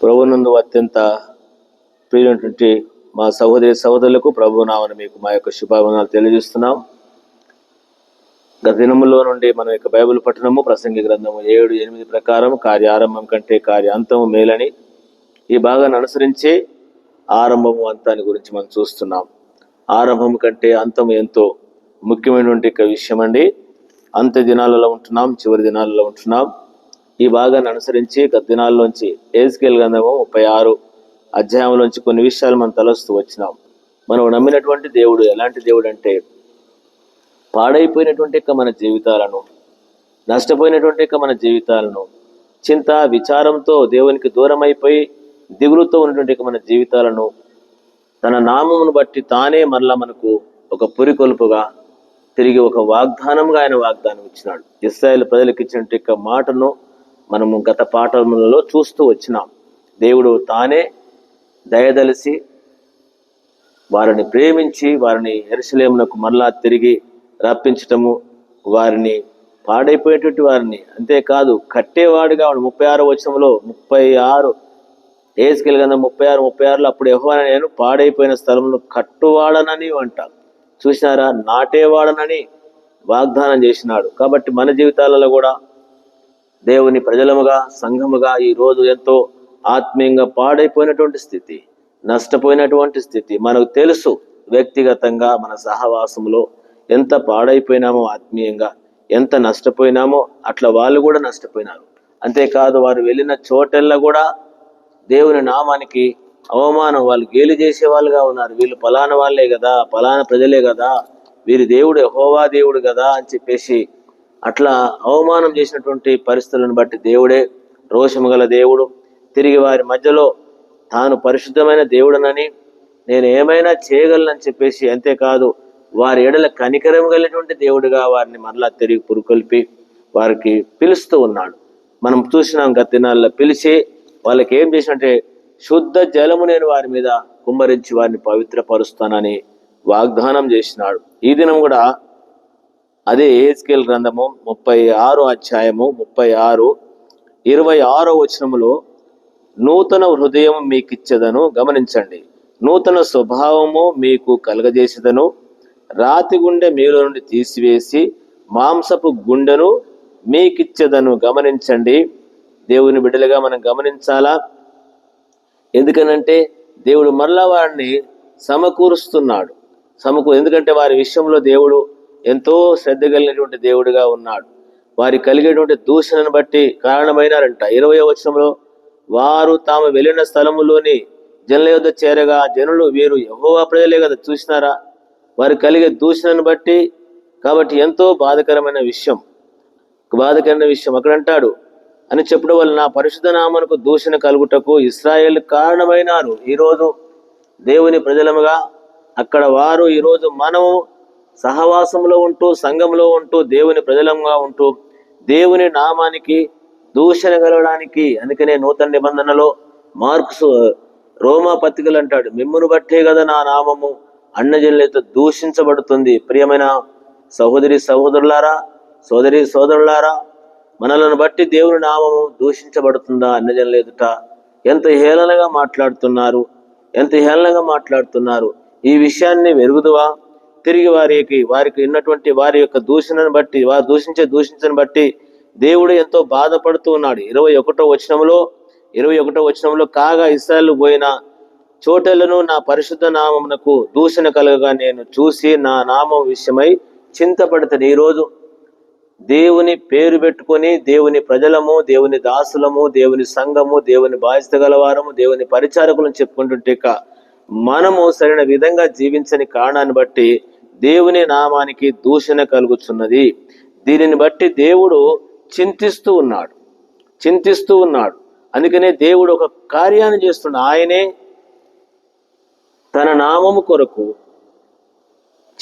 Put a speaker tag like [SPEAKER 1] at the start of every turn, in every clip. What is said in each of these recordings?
[SPEAKER 1] ప్రభునందు అత్యంత ప్రియమైనటువంటి మా సహోదరి సహోదరులకు ప్రభు నామని మీకు మా యొక్క శుభాభిమానాలు తెలియజేస్తున్నాం. గత దినములో నుండి మన యొక్క బైబిల్ పట్టణము ప్రసంగి గ్రంథము ఏడు ఎనిమిది ప్రకారం కార్యారంభం కంటే కార్యాంతము మేలని ఈ భాగాన్ని అనుసరించి ఆరంభము అంతాన్ని గురించి మనం చూస్తున్నాం. ఆరంభం కంటే అంతం ఎంతో ముఖ్యమైనటువంటి ఒక విషయం అండి అంత్య దినాలలో ఉంటున్నాం చివరి దినాలలో ఉంటున్నాం. ఈ భాగాన్ని అనుసరించి గత దినాల్లోంచి ఏజ్కేల్ గంధము ముప్పై ఆరు అధ్యాయంలోంచి కొన్ని విషయాలు మనం తలస్తూ వచ్చినాం. మనం నమ్మినటువంటి దేవుడు ఎలాంటి దేవుడు అంటే పాడైపోయినటువంటి యొక్క మన జీవితాలను నష్టపోయినటువంటి యొక్క మన జీవితాలను చింత విచారంతో దేవునికి దూరం అయిపోయి దిగులుతో ఉన్నటువంటి యొక్క మన జీవితాలను తన నామమును బట్టి తానే మరలా మనకు ఒక పురికొల్పుగా తిరిగి ఒక వాగ్దానంగా ఆయన వాగ్దానం ఇచ్చినాడు. ఇస్రాయేల్ ప్రజలకు ఇచ్చినట్టు యొక్క మాటను మనము గత పాఠములలో చూస్తూ వచ్చినాం. దేవుడు తానే దయదలిసి వారిని ప్రేమించి వారిని ఎరుసలేమునకు మరలా తిరిగి రప్పించటము వారిని పాడైపోయేటువంటి వారిని అంతేకాదు కట్టేవాడుగా ముప్పై ఆరు వచనంలో ముప్పై ఆరు ఏసుకెళ్ళి కదా ముప్పై ఆరు ముప్పై ఆరులో అప్పుడు యెహోవా నేను పాడైపోయిన స్థలంలో కట్టువాడనని అంట. చూసినారా? నాటేవాడనని వాగ్దానం చేసినాడు. కాబట్టి మన జీవితాలలో కూడా దేవుని ప్రజలముగా సంఘముగా ఈ రోజు ఎంతో ఆత్మీయంగా పాడైపోయినటువంటి స్థితి నష్టపోయినటువంటి స్థితి. మనకు తెలుసు వ్యక్తిగతంగా మన సహవాసంలో ఎంత పాడైపోయినామో ఆత్మీయంగా ఎంత నష్టపోయినామో అట్లా వాళ్ళు కూడా నష్టపోయినారు. అంతేకాదు వారు వెళ్ళిన చోటెల్లా కూడా దేవుని నామానికి అవమానం వాళ్ళు గేలి చేసే వాళ్ళుగా ఉన్నారు. వీళ్ళు పలానా వాళ్ళే కదా పలానా ప్రజలే కదా వీరి దేవుడు హోవా దేవుడు కదా అని చెప్పేసి అట్లా అవమానం చేసినటువంటి పరిస్థితులను బట్టి దేవుడే రోషము గల దేవుడు. తిరిగి వారి మధ్యలో తాను పరిశుద్ధమైన దేవుడనని నేను ఏమైనా చేయగలనని చెప్పేసి అంతేకాదు వారి ఎడల కనికరం కలిగినటువంటి దేవుడిగా వారిని మరలా తిరిగి పురుకొల్పి వారికి పిలుస్తూ ఉన్నాడు. మనం చూసినాం గత దినాల్లో పిలిచి వాళ్ళకి ఏం చేసినట్టే శుద్ధ జలము నేను వారి మీద కుమ్మరించి వారిని పవిత్రపరుస్తానని వాగ్దానం చేసినాడు. ఈ దినం కూడా అదే ఏస్కేల్ గ్రంథము ముప్పై ఆరు అధ్యాయము ముప్పై ఆరు ఇరవై ఆరో వచనములో నూతన హృదయం మీకు గమనించండి. నూతన స్వభావము మీకు కలగజేసేదను రాతి గుండె మీలో నుండి తీసివేసి మాంసపు గుండెను మీకిచ్చేదను గమనించండి. దేవుని బిడ్డలుగా మనం గమనించాలా? ఎందుకనంటే దేవుడు మరలా వారిని సమకూరుస్తున్నాడు. సమకూ ఎందుకంటే వారి విషయంలో దేవుడు ఎంతో శ్రద్ధ కలిగినటువంటి దేవుడిగా ఉన్నాడు. వారి కలిగేటువంటి దూషణను బట్టి కారణమైనారంట. ఇరవై వచనంలో వారు తాము వెళ్ళిన స్థలములోని జనుల యొద్ద చేరగా జనులు వీరు యెహోవా ప్రజలే కదా చూసినారా? వారు కలిగే దూషణను బట్టి కాబట్టి ఎంతో బాధకరమైన విషయం. బాధకరమైన విషయం అక్కడ అంటాడు అని చెప్పడం వలన పరిశుద్ధ నామనకు దూషణ కలుగుటకు ఇస్రాయేల్ కారణమైనారు. ఈరోజు దేవుని ప్రజలముగా అక్కడ వారు ఈరోజు మనము సహవాసంలో ఉంటూ సంఘంలో ఉంటూ దేవుని ప్రజలంగా ఉంటూ దేవుని నామానికి దూషణ కలగడానికి అందుకనే నూతన నిబంధనలో మార్క్స్ రోమా పత్రికలు అంటాడు మిమ్మును బట్టే కదా నా నామము అన్నజనులతో దూషించబడుతుంది. ప్రియమైన సహోదరి సహోదరులారా సోదరి సోదరులారా మనలను బట్టి దేవుని నామము దూషించబడుతుందా అన్నజనుల ఎదుట? ఎంత హేళనగా మాట్లాడుతున్నారు ఎంత హేళనగా మాట్లాడుతున్నారు ఈ విషయాన్ని వెరుగుదువా? తిరిగి వారికి వారికి ఉన్నటువంటి వారి యొక్క దూషణను బట్టి వారు దూషించే దూషించని బట్టి దేవుడు ఎంతో బాధపడుతూ ఉన్నాడు. ఇరవై ఒకటో వచనంలో ఇరవై ఒకటో వచనంలో కాగా ఇస్రాయల్ పోయిన చోటలను నా పరిశుద్ధ నామమునకు దూషణ కలగగా నేను చూసి నా నామం విషయమై చింతపడతాను. ఈరోజు దేవుని పేరు పెట్టుకొని దేవుని ప్రజలము దేవుని దాసులము దేవుని సంఘము దేవుని బాధ్యత గలవారము దేవుని పరిచారకులను చెప్పుకుంటుంటే మనము సరైన విధంగా జీవించని కారణాన్ని బట్టి దేవుని నామానికి దూషణ కలుగుతున్నది దీనిని బట్టి దేవుడు చింతిస్తూ ఉన్నాడు. చింతిస్తూ ఉన్నాడు. అందుకనే దేవుడు ఒక కార్యాన్ని చేస్తున్నాడు. ఆయనే తన నామము కొరకు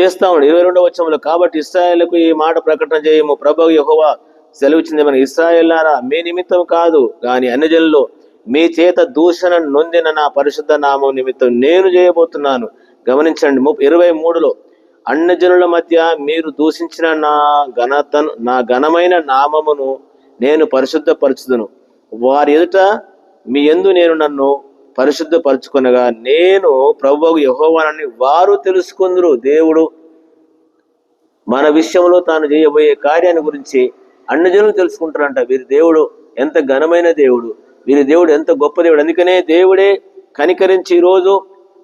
[SPEAKER 1] చేస్తా ఉన్నాడు. ఇరవై రెండవ వచ్చంలో కాబట్టి ఇస్రాయేళ్ళకు ఈ మాట ప్రకటన చేయము. ప్రభు యహోవా సెలవిచ్చింది మన ఇస్రాయేల్లారా మీ నిమిత్తం కాదు కానీ అన్యజనులు మీ చేత దూషణ నొందిన నా పరిశుద్ధ నామం నిమిత్తం నేను చేయబోతున్నాను. గమనించండి ము ఇరవై మూడులో అన్నజనుల మధ్య మీరు దూషించిన నా ఘనతను నా ఘనమైన నామమును నేను పరిశుద్ధపరచుదును. వారి ఎదుట మీ ఎందు నేను నన్ను పరిశుద్ధపరచుకునగా నేను ప్రభువు యహోవానని వారు తెలుసుకుందరు. దేవుడు మన విషయంలో తాను చేయబోయే కార్యాన్ని గురించి అన్నజనులు తెలుసుకుంటారంట. వీరి దేవుడు ఎంత ఘనమైన దేవుడు వీరి దేవుడు ఎంత గొప్ప దేవుడు. అందుకనే దేవుడే కనికరించి ఈరోజు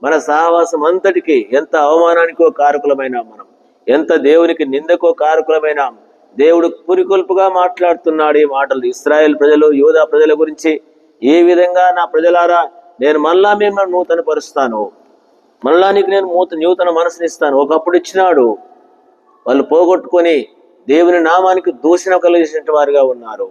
[SPEAKER 1] మన సహవాసం అంతటికి ఎంత అవమానానికో కారకులమైన మనం ఎంత దేవునికి నిందకో కారకులమైన దేవుడు పురికొల్పుగా మాట్లాడుతున్నాడు ఈ మాటలు. ఇస్రాయేల్ ప్రజలు యోధా ప్రజల గురించి ఏ విధంగా నా ప్రజలారా నేను మళ్ళా మిమ్మల్ని నూతన పరుస్తాను. మళ్ళా నీకు నేను నూతన నూతన మనసునిస్తాను. ఒకప్పుడు ఇచ్చినాడు. వాళ్ళు పోగొట్టుకొని దేవుని నామానికి దూషణ కలిగిన వారుగా ఉన్నారు.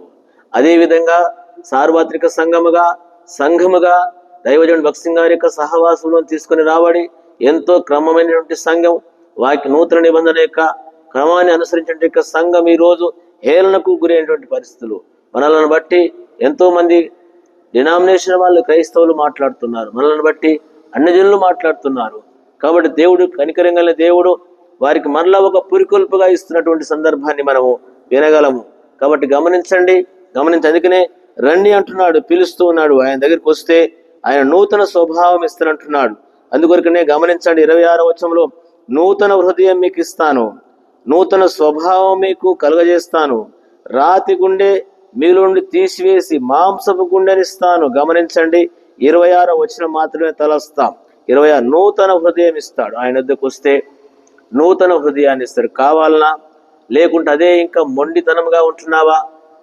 [SPEAKER 1] అదేవిధంగా సార్వత్రిక సంఘముగా సంఘముగా దైవజనుడు భక్తి గారి యొక్క సహవాసంలో తీసుకొని రాబడి ఎంతో క్రమమైనటువంటి సంఘం వాకి నూతన నిబంధన యొక్క క్రమాన్ని అనుసరించిన యొక్క సంఘం ఈ రోజు హేళనకు గురైనటువంటి పరిస్థితులు. మనలను బట్టి ఎంతో మంది డినామినేషన్ వాళ్ళు క్రైస్తవులు మాట్లాడుతున్నారు. మనల్ని బట్టి అన్ని జనులు మాట్లాడుతున్నారు. కాబట్టి దేవుడు కనికరంగల దేవుడు వారికి మరలా ఒక పురికొల్పుగా ఇస్తున్నటువంటి సందర్భాన్ని మనము వినగలము. కాబట్టి గమనించండి గమనించి అందుకనే రండి అంటున్నాడు పిలుస్తూ ఉన్నాడు. ఆయన దగ్గరికి వస్తే ఆయన నూతన స్వభావం ఇస్తానంటున్నాడు. అందుకొరకనే గమనించండి ఇరవై ఆరో వచనంలో నూతన హృదయం మీకు ఇస్తాను నూతన స్వభావం మీకు కలుగజేస్తాను రాతి గుండె మీలోండి తీసివేసి మాంసపు గుండెనిస్తాను గమనించండి ఇరవై ఆరో వచనం మాత్రమే తలస్తాం. ఇరవై ఆరు నూతన హృదయం ఇస్తాడు. ఆయన వద్దకు వస్తే నూతన హృదయాన్ని ఇస్తాడు. కావాలనా? లేకుంటే అదే ఇంకా మొండితనంగా ఉంటున్నావా?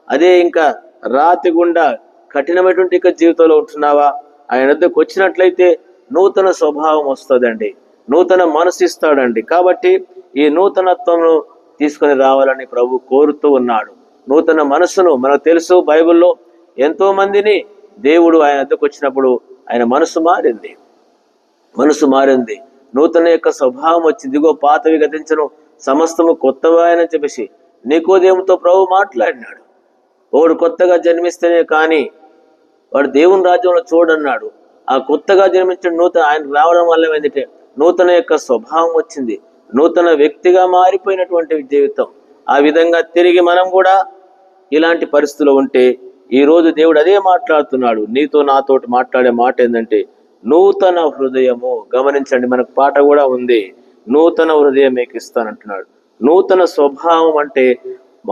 [SPEAKER 1] అదే ఇంకా రాతి గుండా కఠినమైనటువంటి ఇంకా జీవితంలో ఉంటున్నావా? ఆయన వద్దకు వచ్చినట్లయితే నూతన స్వభావం వస్తుందండి. నూతన మనసు ఇస్తాడండి కాబట్టి ఈ నూతనత్వం తీసుకొని రావాలని ప్రభు కోరుతూ ఉన్నాడు. నూతన మనసును మనకు తెలుసు బైబిల్లో ఎంతో మందిని దేవుడు ఆయన వద్దకు వచ్చినప్పుడు ఆయన మనసు మారింది. మనసు మారింది. నూతన యొక్క స్వభావం వచ్చి దిగో పాతవి గతించను సమస్తము కొత్తవాయని చెప్పేసి నీకోదేవుతో ప్రభు మాట్లాడినాడు. ఓడు కొత్తగా జన్మిస్తేనే కానీ వాడు దేవుని రాజ్యంలో చూడన్నాడు. ఆ కొత్తగా జన్మించిన నూతన ఆయన రావడం వల్ల ఏంటంటే నూతన యొక్క స్వభావం వచ్చింది. నూతన వ్యక్తిగా మారిపోయినటువంటి జీవితం. ఆ విధంగా తిరిగి మనం కూడా ఇలాంటి పరిస్థితులు ఉంటే ఈ రోజు దేవుడు అదే మాట్లాడుతున్నాడు. నీతో నాతోటి మాట్లాడే మాట ఏంటంటే నూతన హృదయము. గమనించండి మనకు పాట కూడా ఉంది. నూతన హృదయం మీకు ఇస్తానంటున్నాడు. నూతన స్వభావం అంటే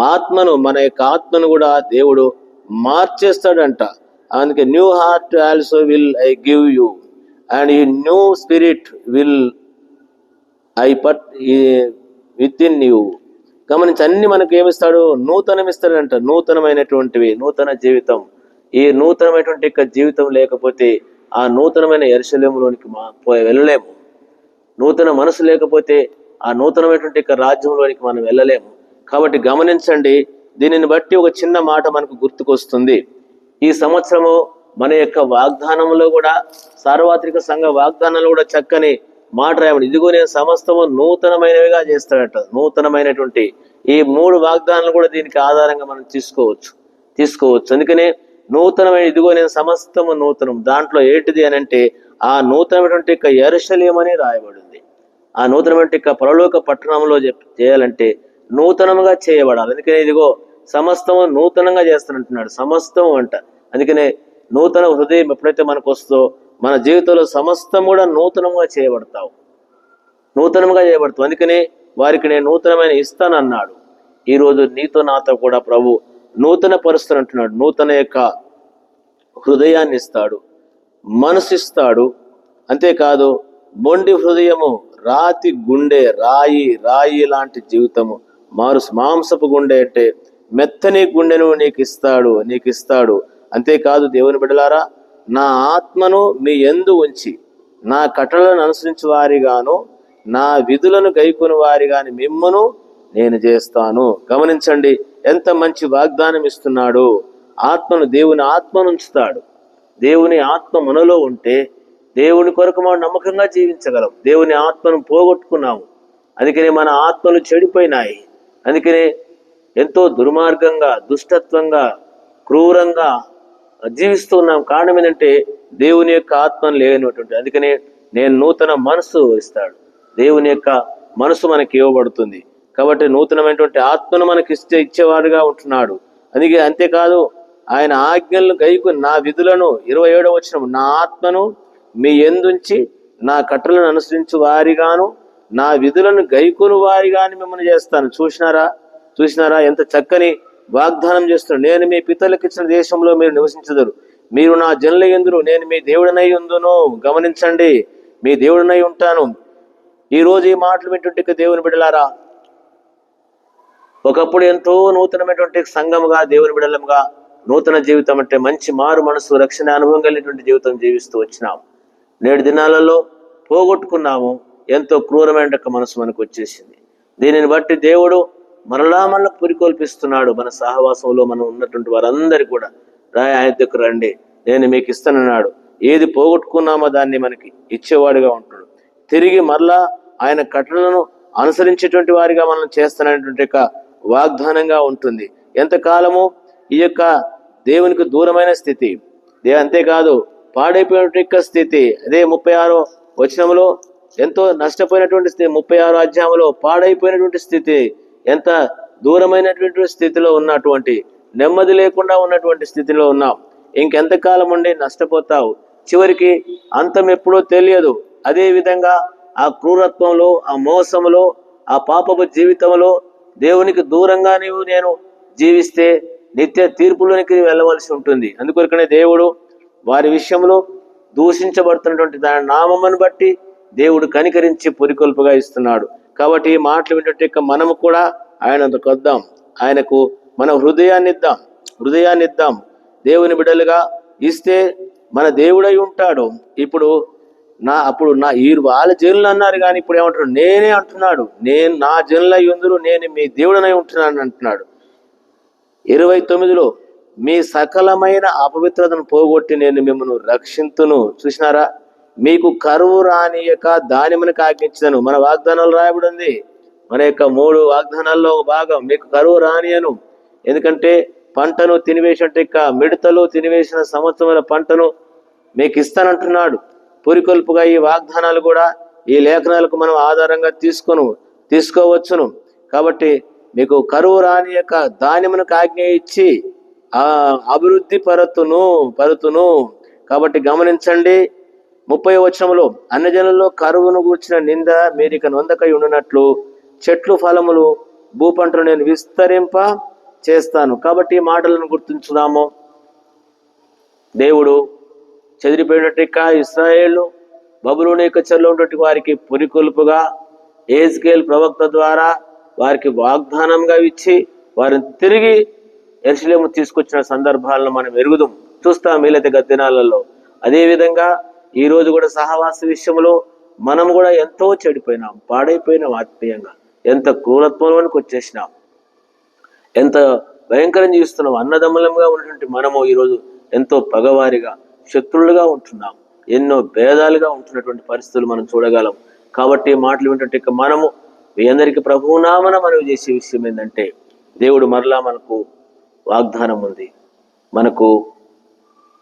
[SPEAKER 1] ఆత్మను మన యొక్క ఆత్మను కూడా దేవుడు మార్చేస్తాడంట. అందుకే new heart also will I give you. And ఈ new spirit will I put within you. గమనించి అన్ని మనకు ఏమిస్తాడు నూతనం ఇస్తాడంట నూతనమైనటువంటివి నూతన జీవితం. ఈ నూతనమైనటువంటి యొక్క జీవితం లేకపోతే ఆ నూతనమైన ఎరుశల్యంలోనికి మా వెళ్ళలేము. నూతన మనసు లేకపోతే ఆ నూతనమైనటువంటి యొక్క రాజ్యంలోనికి మనం వెళ్ళలేము. కాబట్టి గమనించండి దీనిని బట్టి ఒక చిన్న మాట మనకు గుర్తుకొస్తుంది. ఈ సంవత్సరము మన యొక్క వాగ్దానంలో కూడా సార్వత్రిక సంఘ వాగ్దానంలో కూడా చక్కని మాట రాయబడి ఇదిగో నేను సమస్తము నూతనమైనవిగా చేస్తాడట. నూతనమైనటువంటి ఈ మూడు వాగ్దానాలు కూడా దీనికి ఆధారంగా మనం తీసుకోవచ్చు. తీసుకోవచ్చు. అందుకనే నూతనమైన ఇదిగో నేను సమస్తము నూతనం. దాంట్లో ఏంటిది అని అంటే ఆ నూతనమైనటువంటి యొక్క ఎరుశల్యం అని రాయబడింది. ఆ నూతనమైన యొక్క పరలోక పట్టణంలో చేయాలంటే నూతనముగా చేయబడాలి. అందుకనే ఇదిగో సమస్తము నూతనంగా చేస్తానంటున్నాడు. సమస్తం అంట. అందుకనే నూతన హృదయం ఎప్పుడైతే మనకు వస్తో మన జీవితంలో సమస్తం కూడా నూతనంగా చేయబడతావు. నూతనంగా చేయబడతావు. అందుకనే వారికి నేను నూతనమైన ఇస్తానన్నాడు. ఈరోజు నీతో నాతో కూడా ప్రభు నూతన పరుస్తానంటున్నాడు నూతన యొక్క హృదయాన్ని ఇస్తాడు. మనసు ఇస్తాడు. అంతేకాదు మొండి హృదయము రాతి గుండె రాయి రాయి లాంటి జీవితము మారు మాంసపు గుండె అంటే మెత్తని గుండెను నీకు ఇస్తాడు నీకు ఇస్తాడు అంతేకాదు దేవుని బిడ్డలారా నా ఆత్మను మీ ఎందు ఉంచి నా కట్టలను అనుసరించి వారిగాను నా విధులను గైకొని వారిగాని మిమ్మను నేను చేస్తాను. గమనించండి ఎంత మంచి వాగ్దానం ఇస్తున్నాడు. ఆత్మను దేవుని ఆత్మను ఉంచుతాడు దేవుని ఆత్మ మనలో ఉంటే దేవుని కొరకు మనం నమ్మకంగా జీవించగలం. దేవుని ఆత్మను పోగొట్టుకున్నాము. అందుకనే మన ఆత్మలు చెడిపోయినాయి. అందుకనే ఎంతో దుర్మార్గంగా దుష్టత్వంగా క్రూరంగా జీవిస్తున్నాం కారణం ఏంటంటే దేవుని యొక్క ఆత్మను లేనటువంటి అందుకనే నేను నూతన మనసు ఇస్తాడు. దేవుని యొక్క మనసు మనకి ఇవ్వబడుతుంది. కాబట్టి నూతనమైనటువంటి ఆత్మను మనకి ఇస్తే ఇచ్చేవాడుగా ఉంటున్నాడు. అందుకే అంతేకాదు ఆయన ఆజ్ఞలను గైకు నా విధులను ఇరవై ఏడవ వచ్చిన నా ఆత్మను మీ ఎందుంచి నా కట్టలను అనుసరించు వారిగాను నా విధులను గైకును వారిగాని మిమ్మల్ని చేస్తాను. చూసినారా? చూసినారా? ఎంత చక్కని వాగ్దానం చేస్తున్నాడు నేను మీ పితలకు ఇచ్చిన దేశంలో మీరు నివసించదురు. మీరు నా జనుల ఎందురు? నేను మీ దేవుడినై ఉందును. గమనించండి మీ దేవుడినై ఉంటాను. ఈ రోజు ఈ మాటలు వింటుంటే దేవుని బిడలారా ఒకప్పుడు ఎంతో నూతనమైనటువంటి సంఘముగా దేవుని బిడలముగా నూతన జీవితం అంటే మంచి మారు మనసు రక్షణ అనుభవం కలిగినటువంటి జీవితం జీవిస్తూ వచ్చినాం. నేడు దినాలలో పోగొట్టుకున్నాము. ఎంతో క్రూరమైన మనసు మనకు వచ్చేసింది. దీనిని బట్టి దేవుడు మరలా మరలా పురికొల్పిస్తున్నాడు మన సహవాసంలో మనం ఉన్నటువంటి వారందరి కూడా. రాయ ఆయన దగ్గర రండి. నేను మీకు ఇస్తానన్నాడు. ఏది పోగొట్టుకున్నామో దాన్ని మనకి ఇచ్చేవాడుగా ఉంటాడు. తిరిగి మరలా ఆయన కట్టడలను అనుసరించేటువంటి వారిగా మనం చేస్తాననేటువంటి యొక్క వాగ్దానంగా ఉంటుంది. ఎంతకాలము ఈ యొక్క దేవునికి దూరమైన స్థితి? దే అంతేకాదు పాడైపోయినటువంటి యొక్క స్థితి. అదే ముప్పై ఆరో వచనంలో ఎంతో నష్టపోయినటువంటి స్థితి ముప్పై ఆరో అధ్యాయంలో పాడైపోయినటువంటి స్థితి. ఎంత దూరమైనటువంటి స్థితిలో ఉన్నటువంటి నెమ్మది లేకుండా ఉన్నటువంటి స్థితిలో ఉన్నాం ఇంకెంతకాలం ఉండి నష్టపోతావు? చివరికి అంతం ఎప్పుడో తెలియదు. అదేవిధంగా ఆ క్రూరత్వంలో ఆ మోసములో ఆ పాపపు జీవితంలో దేవునికి దూరంగా నీవు నేను జీవిస్తే నిత్య తీర్పులోనికి వెళ్ళవలసి ఉంటుంది. అందుకొరకనే దేవుడు వారి విషయంలో దూషించబడుతున్నటువంటి దాని నామమును బట్టి దేవుడు కనికరించి పొరికొల్పుగా ఇస్తున్నాడు. కాబట్టి ఈ మాటలు వింటే మనము కూడా ఆయన కొద్దాం ఆయనకు మన హృదయాన్ని ఇద్దాం. హృదయాన్ని ఇద్దాం. దేవుని బిడ్డలుగా ఇస్తే మన దేవుడై ఉంటాడు. ఇప్పుడు నా అప్పుడు నా ఈ వాళ్ళ జనులు అన్నారు కానీ ఇప్పుడు ఏమంటున్నాడు నేనే అంటున్నాడు. నేను నా జనులై ఉందరు నేను మీ దేవుడనై ఉంటున్నాను అంటున్నాడు. ఇరవై తొమ్మిదిలో మీ సకలమైన అపవిత్రతను పోగొట్టి నేను మిమ్మల్ని రక్షింతును. చూసినారా? మీకు కరువు రానియక దానిమని ఆజ్ఞించను మన వాగ్దానాలు రాయబడి ఉంది మన యొక్క మూడు వాగ్దానాల్లో ఒక భాగం. మీకు కరువు రానియను ఎందుకంటే పంటను తినివేసినట్టు ఇక మిడతలు తినివేసిన సంవత్సరముల పంటను మీకు ఇస్తానంటున్నాడు. పురికొల్పుగా ఈ వాగ్దానాలు కూడా ఈ లేఖనాలకు మనం ఆధారంగా తీసుకొను తీసుకోవచ్చును. కాబట్టి మీకు కరువు రాని యొక్క ధాన్యమునకు ఆజ్ఞ ఇచ్చి ఆ అభివృద్ధి పరతును పరుతును. కాబట్టి గమనించండి. ముప్పై వచనములో అన్నజనుల్లో కరువును కూర్చిన నింద మీరిక నొందకై ఉండినట్లు చెట్లు ఫలములు భూపంటను నేను విస్తరింప చేస్తాను. కాబట్టి ఈ మాటలను గుర్తుంచుదాము. దేవుడు చెదిరిపోయినట్టు ఇస్రాయేళ్ళు బబులోని యొక్క చెరలో ఉన్నటువంటి వారికి పురికొల్పుగా ఏజ్కేల్ ప్రవక్త ద్వారా వారికి వాగ్దానంగా ఇచ్చి వారిని తిరిగి ఎరుసలేము తీసుకొచ్చిన సందర్భాలను మనం ఎరుగుదాం చూస్తాం వీలైతే గత దినాలలో అదేవిధంగా ఈ రోజు కూడా సహవాస విషయంలో మనం కూడా ఎంతో చెడిపోయినాం పాడైపోయినాం ఆత్మీయంగా. ఎంత క్రూరత్వంలోనికి వచ్చేసినాం. ఎంత భయంకరం జీవిస్తున్నాం. అన్నదమ్ములంగా ఉన్నటువంటి మనము ఈరోజు ఎంతో పగవారిగా శత్రులుగా ఉంటున్నాం. ఎన్నో భేదాలుగా ఉంటున్నటువంటి పరిస్థితులు మనం చూడగలం. కాబట్టి మాటలు వింటుంటే మనము మీ అందరికీ ప్రభునామన మనవి చేసే విషయం ఏంటంటే దేవుడు మరలా మనకు వాగ్దానం ఉంది. మనకు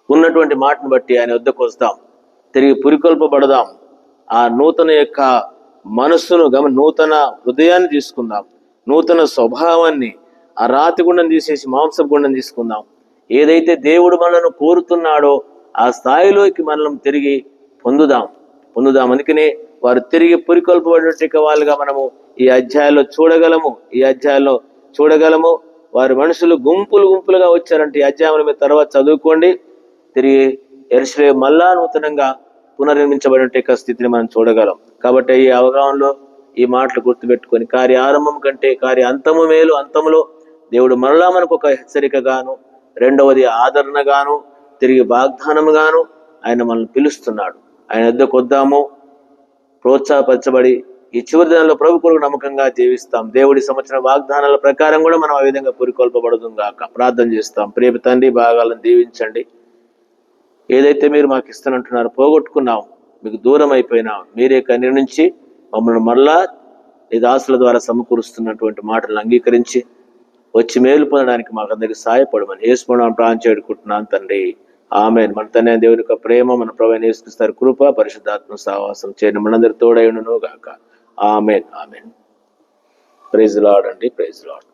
[SPEAKER 1] ఉన్నటువంటి మాటను బట్టి ఆయన వద్దకు వస్తాం. తిరిగి పురికొల్పబడదాం. ఆ నూతన యొక్క మనస్సును గమ నూతన హృదయాన్ని తీసుకుందాం. నూతన స్వభావాన్ని ఆ రాతి గుండం తీసేసి మాంస గుండం తీసుకుందాం. ఏదైతే దేవుడు మనను కోరుతున్నాడో ఆ స్థాయిలోకి మనం తిరిగి పొందుదాం. పొందుదాం అందుకనే వారు తిరిగి పురికొల్పబడినట్టు వాళ్ళుగా మనము ఈ అధ్యాయంలో చూడగలము. ఈ అధ్యాయంలో చూడగలము. వారి మనుషులు గుంపులు గుంపులుగా వచ్చారంటే ఈ అధ్యాయం మీద తర్వాత చదువుకోండి. తిరిగి ఎరుసలే మళ్ళా నూతనంగా పునర్నిర్మించబడిన స్థితిని మనం చూడగలం. కాబట్టి ఈ అవగాహనలో ఈ మాటలు గుర్తుపెట్టుకొని కార్య ఆరంభం కంటే కార్య అంతము మేలు అంతములో దేవుడు మరలా మనకు ఒక హెచ్చరికగాను రెండవది ఆదరణగాను తిరిగి వాగ్దానముగాను ఆయన మనల్ని పిలుస్తున్నాడు. ఆయన వద్దకు వద్దాము ప్రోత్సాహపరచబడి ఈ చివరి దినంలో ప్రభు కొరకు నమ్మకంగా జీవిస్తాం. దేవుడి సంవత్సరం వాగ్దానాల ప్రకారం కూడా మనం ఆ విధంగా పురికొల్పబడదు గాక. ప్రార్థన చేస్తాం. ప్రేమ తండ్రి భాగాలను దీవించండి. ఏదైతే మీరు మాకు ఇస్తానంటున్నారో పోగొట్టుకున్నాం మీకు దూరం అయిపోయినాం మీరే కన్య నుంచి మమ్మల్ని మరలా నీ దాసుల ద్వారా సమకూరుస్తున్నటువంటి మాటలను అంగీకరించి వచ్చి మేలు పొందడానికి మాకు అందరికి సహాయపడమని వేసుకున్నాం ప్రాణం చేడుకుంటున్నాను తండ్రి. ఆమె మన తన దేవుని యొక్క ప్రేమ మన ప్రవీణ వేసుకొస్తారు కృప పరిశుద్ధాత్మ సహవాసం చేయడం మనందరి తోడైనను గాక ఆమెన్. ఆమెన్. ప్రైజ్ లాడ్ అండి. Praise Lord